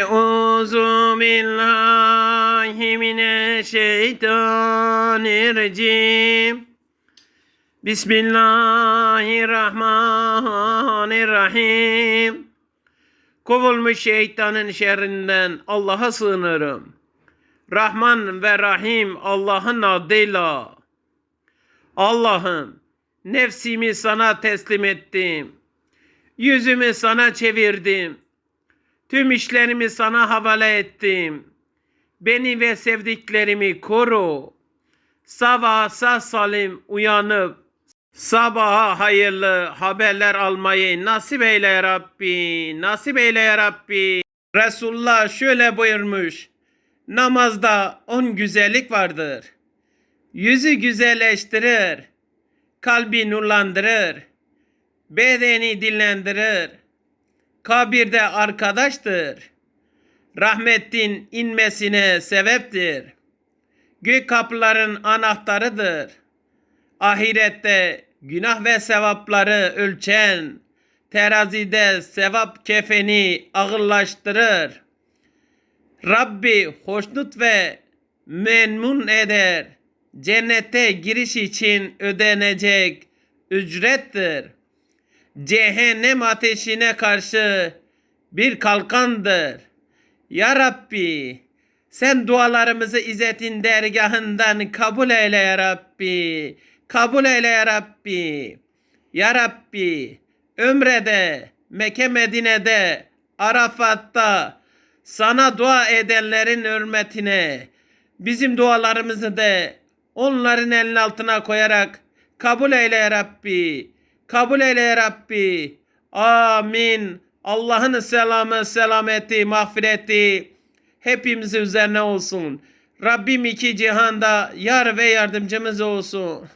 Euzu billahi mineşşeytanirracim. Bismillahirrahmanirrahim. Kovulmuş şeytanın şerrinden Allah'a sığınırım. Rahman ve Rahim Allah'ın adıyla. Allah'ım nefsimi sana teslim ettim. Yüzümü sana çevirdim. Tüm işlerimi sana havale ettim. Beni ve sevdiklerimi koru. Sabah sağ salim uyanıp sabaha hayırlı haberler almayı nasip eyle ya Rabbi. Nasip eyle ya Rabbi. Resulullah şöyle buyurmuş. Namazda on güzellik vardır. Yüzü güzelleştirir. Kalbi nurlandırır. Bedeni dinlendirir kabirde arkadaştır. Rahmetin inmesine sebeptir. Gök kapıların anahtarıdır. Ahirette günah ve sevapları ölçen, terazide sevap kefeni ağırlaştırır. Rabbi hoşnut ve memnun eder. Cennete giriş için ödenecek ücrettir cehennem ateşine karşı bir kalkandır. Ya Rabbi sen dualarımızı izzetin dergahından kabul eyle ya Rabbi. Kabul eyle ya Rabbi. Ya Rabbi ömrede, Mekke Medine'de, Arafat'ta sana dua edenlerin hürmetine bizim dualarımızı da onların elinin altına koyarak kabul eyle ya Rabbi. Kabul eyle Rabbi. Amin. Allah'ın selamı, selameti, mağfireti hepimiz üzerine olsun. Rabbim iki cihanda yar ve yardımcımız olsun.